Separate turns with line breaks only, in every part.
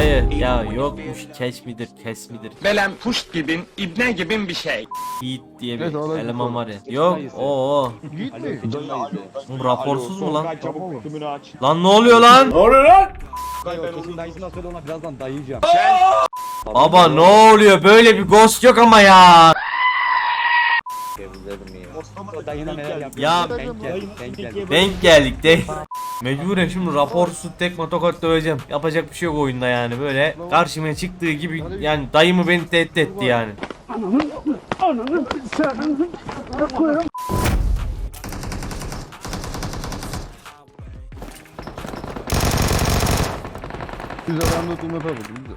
Dayı ya yokmuş keş midir kes midir
Belem puşt gibin, ibne gibin bir şey.
Yiğit diye bir
Evet, olabilir.
eleman var ya. Yok o o.
Yiğit mi?
Bu raporsuz mu lan?
Çabuk tümünü aç.
Lan ne oluyor lan?
Ben kesin dayısından söyle ona birazdan dayayacağım.
Baba ne oluyor? Böyle bir ghost yok ama ya.
Dayına neler?
Ya-
denk geldik, denk geldik.
Denk geldik de. Mecburen şimdi raporsuz tekme tokat döveceğim. Yapacak bir şey yok oyunda yani böyle. Karşıma çıktığı gibi yani dayımı beni tehdit etti yani.
Güzel anlatım yapamadım. Güzel.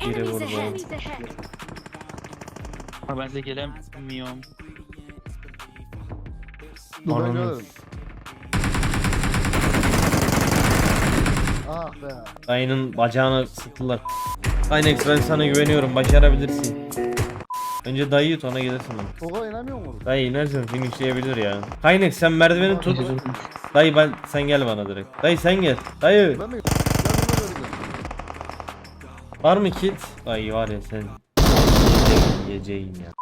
Biri
Enemies
vurdu.
ahead. Enemies ahead.
Ha ben size gelemiyorum.
Dur ben
Ananı.
Ah be.
Dayının bacağını sıktılar. Kaynex ben sana güveniyorum başarabilirsin. Önce dayı yut ona gelirsin bana.
Oha inanmıyor musun?
Dayı inersen finishleyebilir ya. Kaynex sen merdiveni tut. Dayı ben sen gel bana direkt. Dayı sen gel. Dayı
Ben mi? Ben de vereceğim.
var mı kit? Dayı var ya sen. Yiyeceğim ya.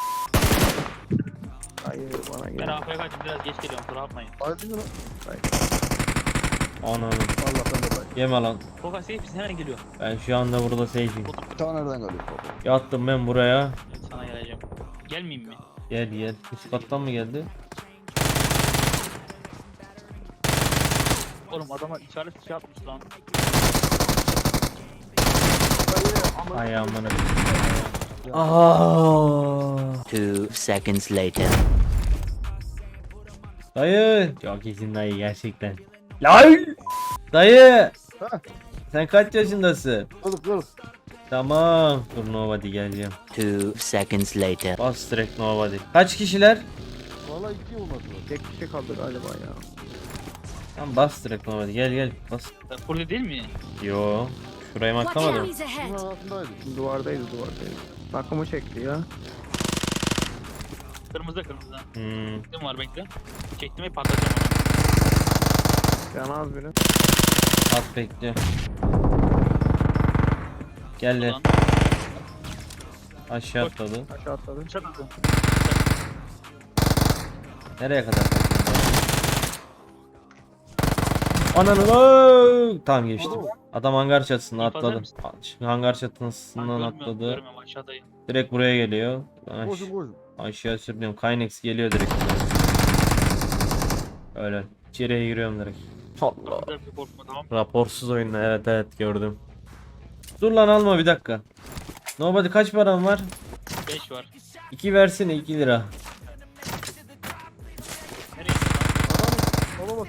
Ben AFK kaçtım biraz geç geliyorum kusura bakmayın.
Haydi mi lan?
Ananı.
Allah ben de bay.
Yeme lan.
Fokas safe misin hemen geliyor.
Ben şu anda burada safe'im.
Ta nereden geliyor?
Yattım ben buraya.
Evet, sana geleceğim. Gelmeyeyim mi?
Gel gel. Üst kattan mı geldi?
Oğlum adama işaret şey yapmış lan.
Ay aman
Two seconds later.
Dayı. Çok iyisin dayı gerçekten. Lan. Dayı.
Ha.
Sen kaç yaşındasın?
Kırık kırık.
Tamam. Dur nobody geleceğim.
Two seconds later.
Bas direkt nobody. Kaç kişiler?
Valla iki olmadı.
Tek kişi kaldı galiba ya.
Tamam bas direkt nobody. Gel gel. Bas.
Burada değil mi?
Yo. Şurayı maklamadım.
enemies
Bunun
ahead.
arasındaydı.
Duvardaydı duvardaydı. Takımı çekti ya.
Kırmızıda kırmızıda.
Hmm.
Kim var bekle. Çektim ve patlatacağım onu.
Can az biri.
At bekliyor. Gel de.
Ulan.
Aşağı atladı.
Aşağı atladı.
Atın.
Nereye kadar kaçtın? Ananı Aa! Tamam geçtim. Adam hangar
İp atar
atladı. Şimdi hangar çatısından
görmüyorum,
atladı.
Görmüyorum aşağıdayım.
Direkt buraya geliyor. Aş-
Koşun koşun.
aşağı sürünüyorum. Kynex geliyor direkt. Öyle. İçeriye giriyorum direkt. Allah.
Güzel bir korkma tamam.
Raporsuz oyun. Evet evet gördüm. Dur lan alma bir dakika. Nobody kaç param var?
5 var.
2 versene 2 lira.
Nereye lan?
Baba bak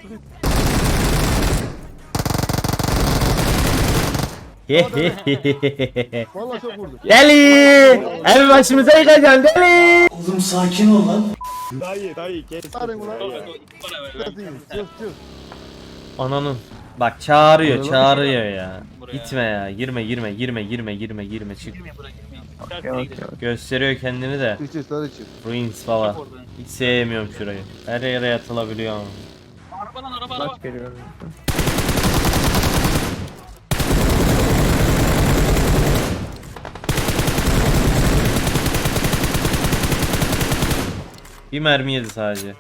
çok vurdu.
deli! Ev başımıza yıkacaksın deli!
Dayı dayı kes.
Ulan.
Dur, bana ver, ben-
Çık çık çık.
Ananın. Bak çağırıyor çağırıyor ya.
Buraya.
Gitme ya girme girme girme girme girme girme çık. Gösteriyor kendini de.
Çık.
Ruins baba. Hiç sevmiyorum şurayı. Her yere yatılabiliyor ama.
Araba lan araba araba.
Kaç geliyor.
Bir mermi yedi sadece.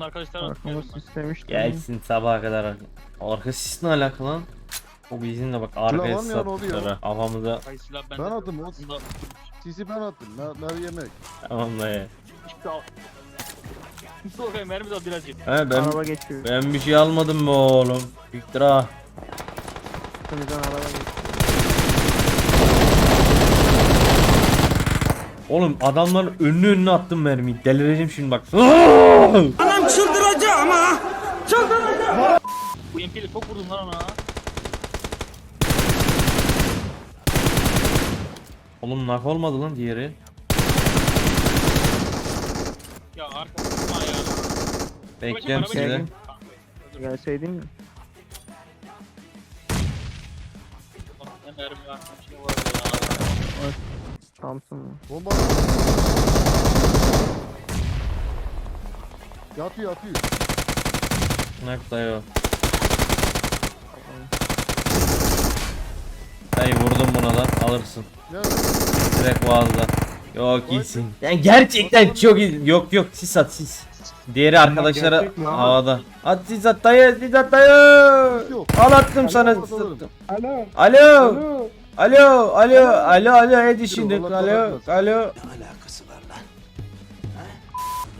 Arkadaşlar var.
Takımı sistemiş.
Gelsin sabaha kadar. Arka sis ne alaka lan? O bizim de bak arkaya
var mı ya, ne oluyor?
sattıkları. Havamıza
silah
Ben attım o.
Bunda
Sisi ben attım. Ne, ne yemek.
tamam da ya.
hiçbir mermi de al birazcık.
He ben
Araba geçiyor.
ben bir şey almadım mı oğlum? İftira.
Üstümüzden araba geçiyor.
Oğlum adamların önüne önüne attım mermiyi. Delireceğim şimdi bak.
Bu MP'yle çok vurdum lan ona.
Oğlum nak olmadı lan diğeri.
Ya arkasına ya.
Bekliyorum
Araba
sizi.
çek.
Gelseydin mi?
Ne mermi var şey var
mu?
Bomba. Yatıyor yatıyor.
Nak dayı. Dayı vurdum buna da alırsın.
Ne?
Direkt boğazda. Yok iyisin. Yani gerçekten çok iyi. Yok yok sis at sis. Diğeri arkadaşlara
gerçek mi abi?
havada. At sis at dayı sis at dayı.
Yok.
Al attım sana sis attım.
Alo.
Alo. Alo alo alo alo hadi şimdi alo alo.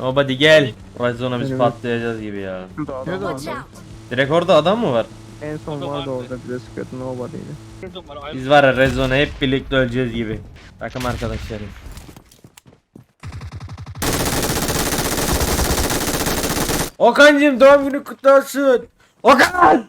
Nobody gel. Rezona biz patlayacağız gibi ya.
Watch
lan?
out!
Direkt orada adam mı var?
En son vardı orada bize sıkıyordu nobody'ydi.
Kırdım var. Ayrı.
Biz var ya Rezona hep birlikte öleceğiz gibi. Takım arkadaşlarım. Okan'cım doğum günü kutlu olsun. Okan!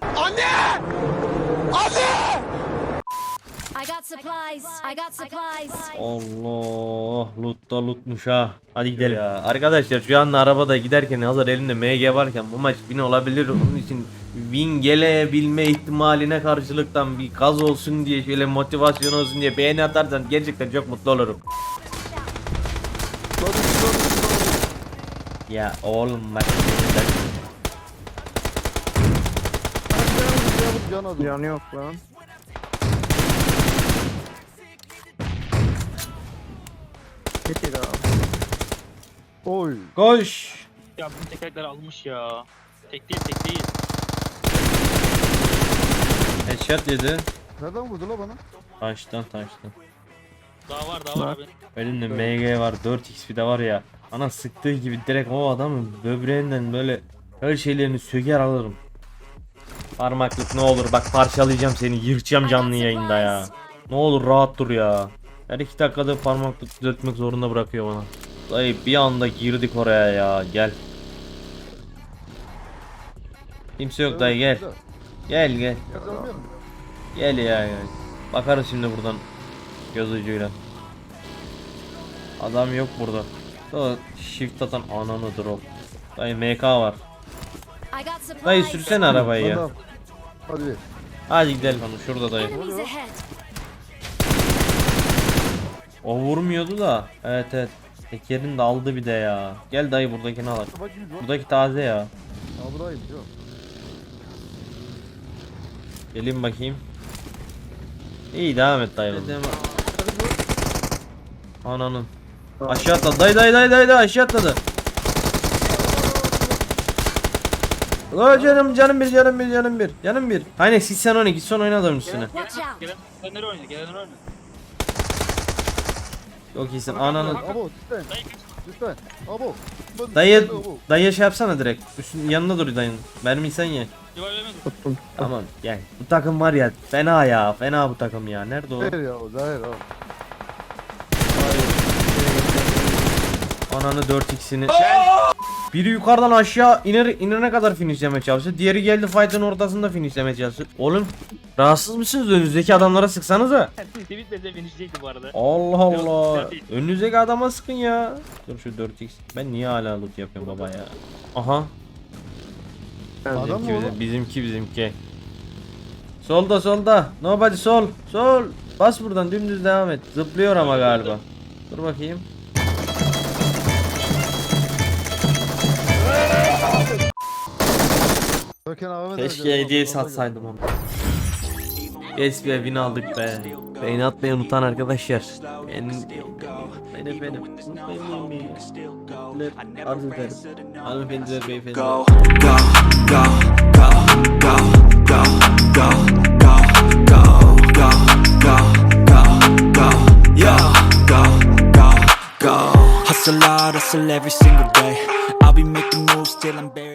I got supplies! I got supplies!
Allah loot da lootmuş ha. Hadi gidelim. Ya, arkadaşlar şu anda arabada giderken hazır elimde MG varken bu maç win olabilir. Onun için win gelebilme ihtimaline karşılıktan bir gaz olsun diye şöyle motivasyon olsun diye beğeni atarsan gerçekten çok mutlu olurum. Ya oğlum bak.
Canı yok lan. Getir abi.
Oy.
Koş.
Ya bizim tekerlekler almış ya. Tek değil tek değil.
Headshot yedi.
Nereden vurdu la bana?
Taştan taştan.
Daha var daha var abi.
Elimde MG var 4x bir de var ya. Ana sıktığı gibi direkt o adamın böbreğinden böyle her şeylerini söker alırım. Parmaklık ne olur bak parçalayacağım seni yırtacağım canlı yayında ya. Ne olur rahat dur ya. Her iki dakikada parmaklık düzeltmek zorunda bırakıyor bana. Dayı bir anda girdik oraya ya gel. Kimse yok dayı gel. Gel gel. Gel ya gel. Bakarız şimdi buradan göz ucuyla. Adam yok burada. O shift atan ananı drop. Dayı MK var. Dayı sürsene arabayı ya.
Hadi.
Hadi gidelim hanım şurada dayı. O vurmuyordu da. Evet evet. Tekerini de aldı bir de ya. Gel dayı buradakini al. Buradaki taze ya.
Ya.
Gelin bakayım. İyi devam et dayı. Ananın. Aşağı atladı. Dayı dayı dayı dayı dayı aşağı atladı. O canım canım bir canım bir canım bir canım bir. Hani siz sen oyna git son oyna adamın üstüne.
Watch out!
Gelen gelenleri oynuyor gelenleri oynuyor.
Çok iyisin ananın.
Abo lütfen. Lütfen. Abo.
Dayı dayı şey yapsana direkt. Üstün yanında dur dayın. Mermiyi sen ye.
Tuttum.
Tamam gel. Bu takım var ya fena ya fena bu takım ya. Nerede o?
Ver ya o Zahir abi.
Ananı 4x'ini. Biri yukarıdan aşağı iner inene kadar finishlemeye çalışıyor. Diğeri geldi fight'ın ortasında finishlemeye çalışıyor. Oğlum rahatsız mısınız? Önünüzdeki adamlara sıksanıza.
Tweet bitmedi finişliydi bu arada.
Allah Allah. Önünüzdeki adama sıkın ya. Dur şu 4x. Ben niye hala loot yapıyorum baba ya? Aha.
Adam mı
Bizimki,
o?
bizim- bizimki bizimki. Solda solda. Nobody sol. Sol. Bas buradan dümdüz devam et. Zıplıyor ama galiba. Dur bakayım.
Abime de
Keşke hediye satsaydım onu. Yes be win aldık be. Beğeni atmayı unutan arkadaşlar. Ben benim benim. Arz ederim. Hanımefendiler beyefendiler.
go, go, go, go, go, go, go, go, go, go, go, go, go, yo, go, go, go. Hustle hard, hustle every single day. I'll be making moves till I'm buried.